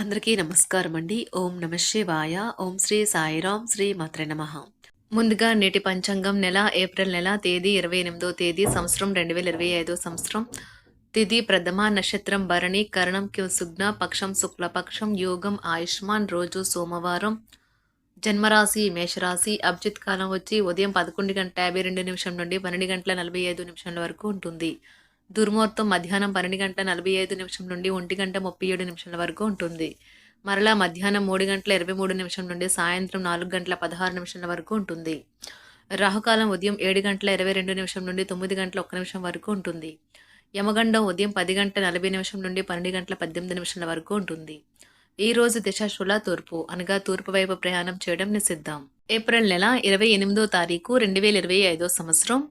అందరికీ నమస్కారం అండి ఓం నమ శివాయ. ఓం శ్రీ సాయిరాం శ్రీ మాత్ర నమ. ముందుగా నేటి పంచాంగం నెల ఏప్రిల్ నెల తేదీ ఇరవై ఎనిమిదో తేదీ సంవత్సరం రెండు వేల ఇరవై ఐదో సంవత్సరం. తిథి ప్రథమ నక్షత్రం భరణి కరణం క్యూ సుగ్న పక్షం శుక్లపక్షం యోగం ఆయుష్మాన్ రోజు సోమవారం. జన్మరాశి మేషరాశి అభిజిత్ కాలం వచ్చి ఉదయం పదకొండు గంటల యాభై రెండు నిమిషం నుండి పన్నెండు గంటల నలభై ఐదు నిమిషాల వరకు ఉంటుంది. దుర్ముహూర్తం మధ్యాహ్నం పన్నెండు గంటల నలభై ఐదు నిమిషం నుండి ఒంటి గంట ముప్పై ఏడు నిమిషాల వరకు ఉంటుంది. మరలా మధ్యాహ్నం మూడు గంటల ఇరవై మూడు నిమిషం నుండి సాయంత్రం నాలుగు గంటల పదహారు నిమిషాల వరకు ఉంటుంది. రాహుకాలం ఉదయం ఏడు గంటల ఇరవై రెండు నిమిషం నుండి తొమ్మిది గంటల ఒక్క నిమిషం వరకు ఉంటుంది. యమగండం ఉదయం పది గంటల నలభై నిమిషం నుండి పన్నెండు గంటల పద్దెనిమిది నిమిషాల వరకు ఉంటుంది. ఈ రోజు దిశ తూర్పు అనగా తూర్పు వైపు ప్రయాణం చేయడం నిషిద్దాం ఏప్రిల్ నెల ఇరవై ఎనిమిదో తారీఖు రెండు వేల ఇరవై ఐదో సంవత్సరం.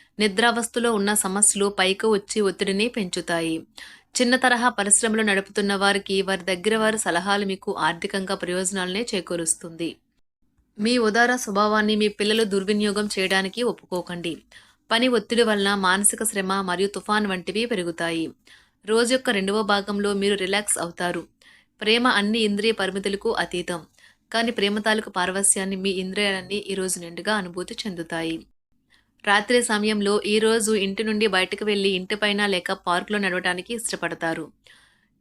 నిద్రావస్థలో ఉన్న సమస్యలు పైకి వచ్చి ఒత్తిడిని పెంచుతాయి. చిన్న తరహా పరిశ్రమలు నడుపుతున్న వారికి వారి దగ్గర వారి సలహాలు మీకు ఆర్థికంగా ప్రయోజనాలనే చేకూరుస్తుంది. మీ ఉదార స్వభావాన్ని మీ పిల్లలు దుర్వినియోగం చేయడానికి ఒప్పుకోకండి. పని ఒత్తిడి వలన మానసిక శ్రమ మరియు తుఫాన్ వంటివి పెరుగుతాయి. రోజు యొక్క రెండవ భాగంలో మీరు రిలాక్స్ అవుతారు. ప్రేమ అన్ని ఇంద్రియ పరిమితులకు అతీతం. కానీ ప్రేమ తాలూకు పారవస్యాన్ని మీ ఇంద్రియాలన్నీ ఈరోజు నిండుగా అనుభూతి చెందుతాయి. రాత్రి సమయంలో ఈరోజు ఇంటి నుండి బయటకు వెళ్ళి ఇంటిపైన లేక పార్కులో నడవడానికి ఇష్టపడతారు.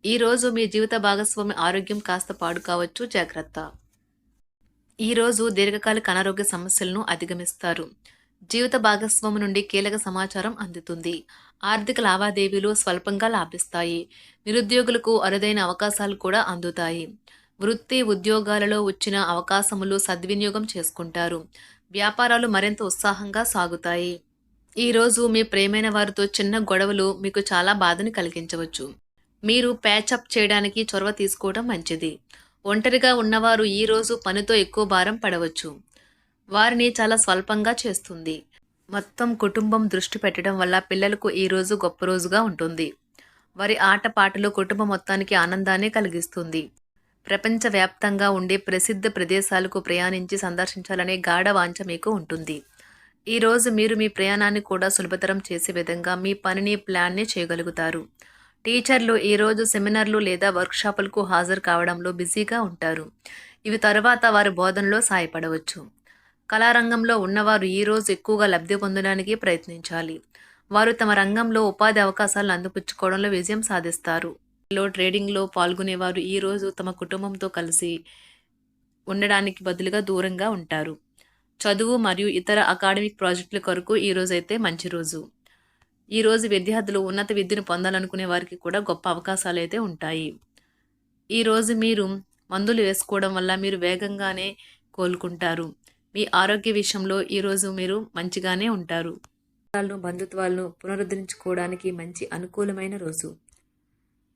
ఈరోజు మీ జీవిత భాగస్వామి ఆరోగ్యం కాస్త పాడు కావచ్చు. జాగ్రత్త. ఈరోజు దీర్ఘకాలిక అనారోగ్య సమస్యలను అధిగమిస్తారు. జీవిత భాగస్వామి నుండి కీలక సమాచారం అందుతుంది. ఆర్థిక లావాదేవీలు స్వల్పంగా లాభిస్తాయి. నిరుద్యోగులకు అరుదైన అవకాశాలు కూడా అందుతాయి. వృత్తి ఉద్యోగాలలో వచ్చిన అవకాశములు సద్వినియోగం చేసుకుంటారు. వ్యాపారాలు మరింత ఉత్సాహంగా సాగుతాయి. ఈరోజు మీ ప్రేమైన వారితో చిన్న గొడవలు మీకు చాలా బాధని కలిగించవచ్చు. మీరు ప్యాచప్ చేయడానికి చొరవ తీసుకోవడం మంచిది. ఒంటరిగా ఉన్నవారు ఈరోజు పనితో ఎక్కువ భారం పడవచ్చు. వారిని చాలా స్వల్పంగా చేస్తుంది. మొత్తం కుటుంబం దృష్టి పెట్టడం వల్ల పిల్లలకు ఈరోజు గొప్ప రోజుగా ఉంటుంది. వారి ఆటపాటలు కుటుంబం మొత్తానికి ఆనందాన్ని కలిగిస్తుంది. ప్రపంచవ్యాప్తంగా ఉండే ప్రసిద్ధ ప్రదేశాలకు ప్రయాణించి సందర్శించాలనే గాఢ వాంఛ మీకు ఉంటుంది. ఈరోజు మీరు మీ ప్రయాణాన్ని కూడా సులభతరం చేసే విధంగా మీ పనిని ప్లాన్ని చేయగలుగుతారు. టీచర్లు ఈరోజు సెమినార్లు లేదా వర్క్షాపులకు హాజరు కావడంలో బిజీగా ఉంటారు. ఇవి తర్వాత వారి బోధనలో సహాయపడవచ్చు కళారంగంలో ఉన్నవారు ఈరోజు ఎక్కువగా లబ్ధి పొందడానికి ప్రయత్నించాలి. వారు తమ రంగంలో ఉపాధి అవకాశాలను అందిపుచ్చుకోవడంలో విజయం సాధిస్తారు. లో ట్రేడింగ్లో పాల్గొనేవారు ఈరోజు తమ కుటుంబంతో కలిసి ఉండడానికి బదులుగా దూరంగా ఉంటారు. చదువు మరియు ఇతర అకాడమిక్ ప్రాజెక్టుల కొరకు ఈ రోజు అయితే మంచి రోజు. ఈ రోజు విద్యార్థులు ఉన్నత విద్యను పొందాలనుకునే వారికి కూడా గొప్ప అవకాశాలు అయితే ఉంటాయి. ఈ రోజు మీరు మందులు వేసుకోవడం వల్ల మీరు వేగంగానే కోలుకుంటారు. మీ ఆరోగ్య విషయంలో ఈరోజు మీరు మంచిగానే ఉంటారు. బంధుత్వాలను పునరుద్ధరించుకోవడానికి మంచి అనుకూలమైన రోజు.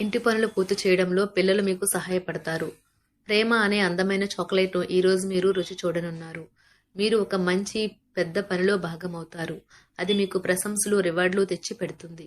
ఇంటి పనులు పూర్తి చేయడంలో పిల్లలు మీకు సహాయపడతారు. ప్రేమ అనే అందమైన చాక్లెట్ను ఈరోజు మీరు రుచి చూడనున్నారు. మీరు ఒక మంచి పెద్ద పనిలో భాగమవుతారు. అది మీకు ప్రశంసలు రివార్డులు తెచ్చి పెడుతుంది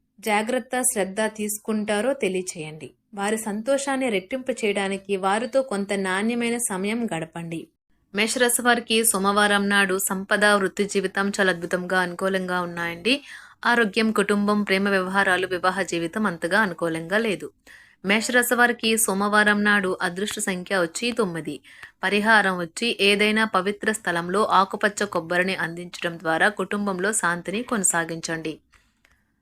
జాగ్రత్త శ్రద్ధ తీసుకుంటారో తెలియచేయండి. వారి సంతోషాన్ని రెట్టింపు చేయడానికి వారితో కొంత నాణ్యమైన సమయం గడపండి. మేషరాశి వారికి సోమవారం నాడు సంపద వృత్తి జీవితం చాలా అద్భుతంగా అనుకూలంగా ఉన్నాయండి. ఆరోగ్యం కుటుంబం ప్రేమ వ్యవహారాలు వివాహ జీవితం అంతగా అనుకూలంగా లేదు. మేషరాశి వారికి సోమవారం నాడు అదృష్ట సంఖ్య వచ్చి తొమ్మిది. పరిహారం వచ్చి ఏదైనా పవిత్ర స్థలంలో ఆకుపచ్చ కొబ్బరిని అందించడం ద్వారా కుటుంబంలో శాంతిని కొనసాగించండి.